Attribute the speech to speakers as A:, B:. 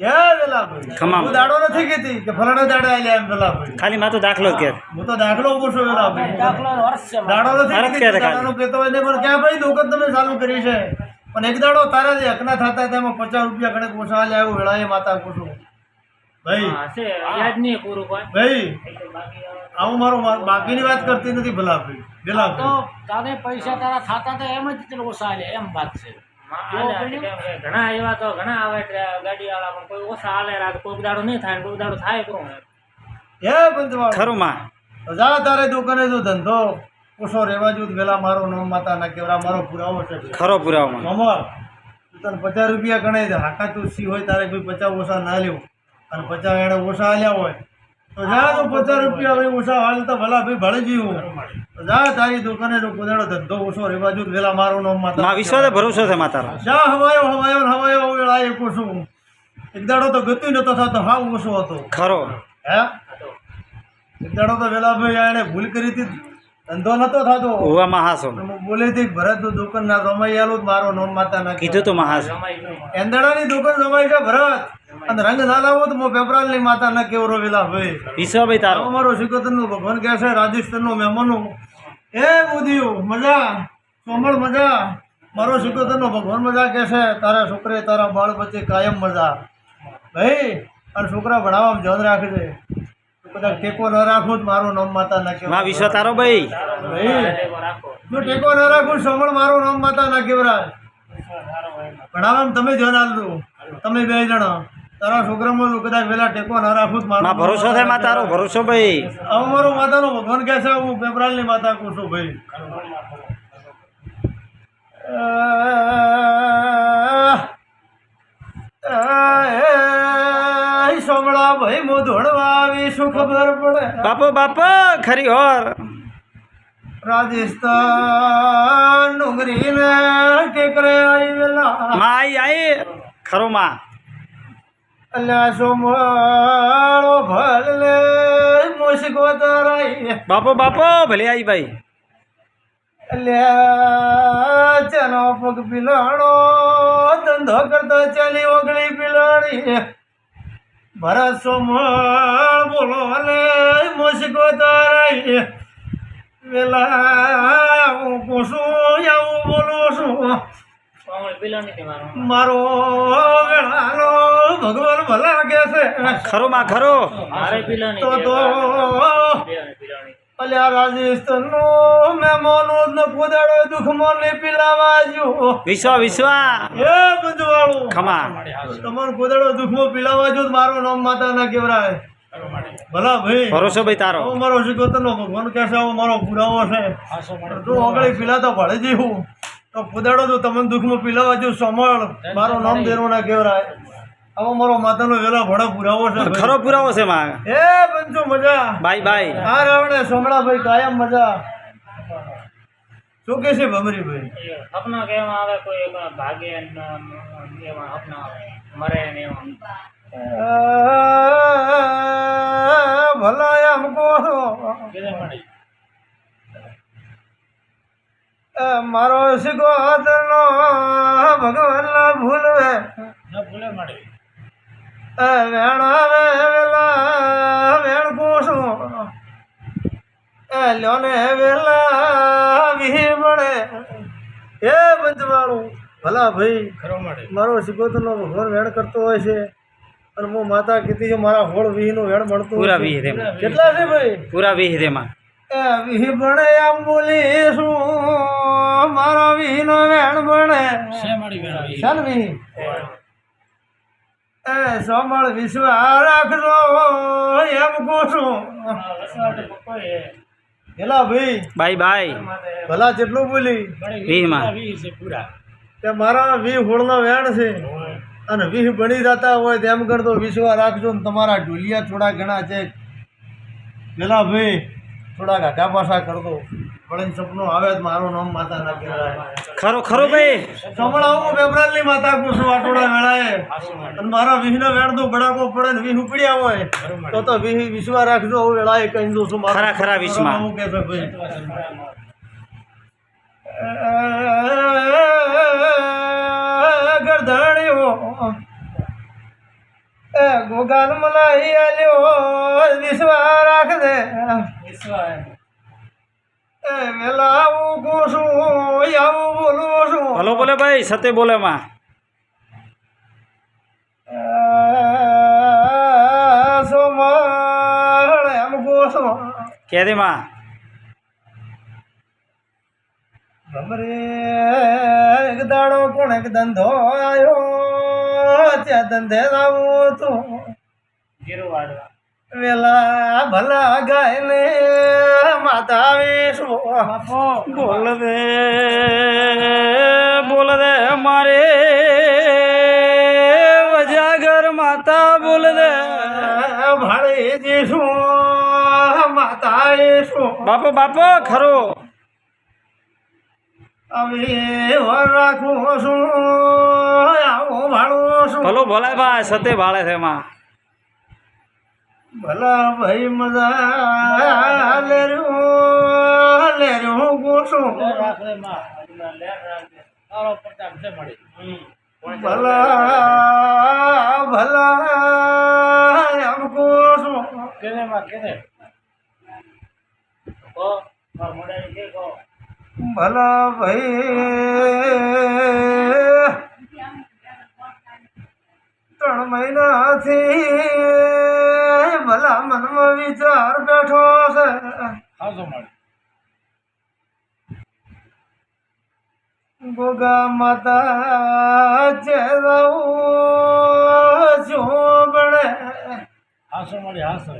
A: કે વેલા ભાઈ
B: ખમા.
A: હું દાડો નથી કીધી કે ફલાણા દાડે આલ્યા એમ વેલા
B: ખાલી માં તો દાખલો કે.
A: હું તો
C: છે.
A: દાડો નથી? દાડાનું કહેતો હોય પણ ક્યાં ભાઈ દુકાન તમે ચાલુ કરી છે? પણ એક દાડો તારા જે હકના થતા તેમાં પચાસ રૂપિયા કણક ઓછા આલ્યા એવું વેળાએ માતા પૂછું. ભાઈ ભાઈ આવું મારું મા- બાકીની વાત કરતી નથી ભલા ભાઈ. ભલા
C: તો
A: ભાઈ.
C: તારે પૈસા તારા થતા હતા એમ જ ઓછા એમ વાત છે.
D: ઘણા એવા તો ઘણા આવે ગાડી વાળા પણ કોઈ ઓછા હાલે રાત કોઈ દાડો નહીં થાય કોઈ દાડો થાય કરું
A: હે પંચવાળ?
B: ખરું માં.
A: તો જા તારે દુકાને જો ધંધો. ઓછો રહેવા જો વેલા મારો નામ માતા ના કેવડા મારો પુરાવો છે.
B: ખરો પુરાવામાં
A: મમર તું તને પચાસ રૂપિયા ગણાય દે. હાકા તું સી હોય તારે કોઈ પચાસ ઓછા ના લેવું અને પચાસ એને ઓછા આલ્યા હોય જા તો પચાસ રૂપિયા ભાઈ ઓછા હાલ તો ભલા ભાઈ ભળી જીવું તો જા તારી દુકાને તો કોદાડો ધંધો ઓછો રહેવા બાજુ વેલા મારો નામ માતા.
B: વિશ્વાસે ભરોસો છે માતા
A: શા હવાયો હવાયો હવાયો વેળા એક ઓછું એક દાડો તો ગતું નતો થતો હાવ ઓછો હતો.
B: ખરો.
A: હે? એક દાડો તો વેલા ભાઈ એને ભૂલ કરી હતી. ધંધો નતો થતો.
B: હોવા મહાસો.
A: હું બોલે હતી ભરત દુકાન ના રમાઈ આલું મારો નોમ માતા ના
B: કીધું તો મહાસો.
A: એંદડાની દુકાન રમાઈ છે ભરત. અને રંગ ના લાવો તો હું પેપરાલની માતા ના કેવરો વેલા ભાઈ.
B: વિશ્વાભાઈ તારો.
A: અમારો સિકોતરનું ભગવાન કહે છે રાજસ્થાનનું મહેમાનો. એ બુધિયું મજા કોમળ મજા. મારો સિકોતર નો ભગવાન મજા કહે છે તારા છોકરે તારા બાળ બચ્ચે કાયમ મજા. ભાઈ અને છોકરા ભણાવવામાં ધ્યાન રાખજે. કદાચ ટેકો ન રાખું તો મારું નામ માતા ના
B: માં
A: કેવરાય.
B: વિશ્વ તારો ભાઈ.
A: ભાઈ જો ટેકો ન રાખું સમળ મારું નામ માતા ના કેવરાય ભણાવવામાં તમે ધ્યાન આપજો. તમે બે જણા. તારા છોકરામાં જો કદાચ વેલા ટેકો ના રાખું તો મારું
B: ભરોસો થાયમાં તારો ભરોસો ભાઈ
A: હવે મારો માતાનો ભગવાન કહે છે હું પેપરાલની માતા કહું છું ભાઈ સોમળા ભાઈ મો ધોળવા આવી શું ખબર પડે
B: બાપો બાપો ખરી હોર
A: રાજસ્થાન ડુંગરી ને ટેકરે આવી વેલા
B: માં આઈ આઈ ખરો માં
A: અલ્યા સોમળો ભલે મુશ્કો તરાઈ
B: બાપો બાપો ભલે આઈ ભાઈ.
A: અલ્યા ચાલો પગ પીલાણો ધંધો કરતો ચાલી ઓગળી પીલાણી ભરત સોમળ બોલો લે મુશ્કો તરાઈ વેલા હું કુશું આવું બોલું છું. મારો વેળાનો ભગવાન ભલા કે છે.
B: ખરો માં ખરો.
D: મારે પીલાની
A: તો તો અલ્યા રાજસ્થાનનો મહેમાનો જ ન પોદાડો મોન ને પીલાવા જો
B: વિશ્વ વિશ્વ.
A: એ બંધવાળું.
B: ખમા.
A: તમારો પોદાડો દુઃખમાં પીલાવા જો મારો નામ માતા ના કેવરાય. ભલા ભાઈ.
B: ભરોસો ભાઈ તારો.
A: હું મારો શિકોતરનો ભગવાન કહે છે આવો મારો પુરાવો છે. તો આગળ પીલાતો ભળે જેવું તો પોદાડો જો તમને દુઃખમાં પીલાવા જો સમળ. મારું નામ દેરો ના કેવરાય. આવો મારો માતાનો વેલો ભળો પુરાવો છે ભાઈ.
B: ખરો પુરાવો છે માં.
A: એ બંધુ મજા.
B: Bye bye.
A: હા રાવણે સોમડા ભાઈ કાયમ મજા. શું કે છે ભમરીભાઈ?
D: સપના કેવા આવે કોઈ ભાગે એવા સપના મરે ને એવા
A: ભલા મારો ભગવાન ના ભૂલવે એ વેણાવે વેલા વેણ એ લ્યોને વેલા વિહી મળે. એ બંધવાળું ભલા ભાઈ મારો સિકોતરનો ભગવાન વેણ કરતો હોય છે. અને હું માતા કીધી કે મારા હોળ વીહીનું વેણ મળતું
B: પૂરા
A: છે.
B: તેમાં
A: કેટલા છે ભાઈ?
B: પૂરા વીહ તેમાં
A: એ વિહી ભણે આમ બોલીશું મારો વિહીનો વેણ ભણે. ચાલ વિહી? એ સોમળ વિશ્વ રાખજો એમ કહું છું ભેલા ભાઈ.
B: Bye bye.
A: ભલા જેટલું બોલી.
B: વીહમાં
A: કે મારા વી હોળનો વેણ છે. અને વીહ બની જતા હોય તેમ કરતો વિશ્વા રાખજો ને તમારા ઢોલિયા થોડા ઘણા છે. પેલા ભાઈ થોડા ઘાટા પાછા કરતો. પણ સપનું આવે તો મારું નામ માતા ના કહેવાય
B: ખરો ખરો ભાઈ.
A: સંભળાવું બેબરાલની માતા આટોડા વેળાએ. અને મારા વીહનો વેણ તો બડાકો પડે ને વીહ ઉપડ્યા હોય તો તો વીહ વિશ્વા રાખજો હું વેળાએ કહી દઉં છું મારું.
B: ખરા ખરા વિશ્વા.
A: આવું કે છે ભાઈ. ગરધણી એ ગોગાન મનાઈ આલ્યો વિશ્વા રાખ દે
D: વિશ્વ
A: વેલા આવું કુશું આવું બોલું છું.
B: ભલો બોલે ભાઈ સતે બોલે માં.
A: કેદી એમ કુશું
B: કે માં.
A: એક દાડો કોણ એક ધંધો આવ્યો ત્યાં ધંધે આવું તું
D: વાળવા.
A: વેલા ભલા ગાય ને માતા વિશ્વ
B: બોલ દે બોલ દે મારે. વજાગર માતા બોલ દે
A: ભાડે જઈશું માતા શું
B: બાપો બાપો ખરો.
A: હવે રાખું છું આવું ભાડું છું.
B: ભલો ભોલાય ભાઈ સતે ભાળે છે માં
A: ભલા ભાઈ મજા લે રહ્યું લે
C: રે
D: હમ.
A: ભલા ભલા એમ ગોશું
C: કેને માં કેને?
A: ભલા ભાઈ ત્રણ મહિનાથી ભલા મનમાં વિચાર બેઠો છે. ગોગા માતા ચેરાવું જો બળે
C: હાસો મળી હાસો.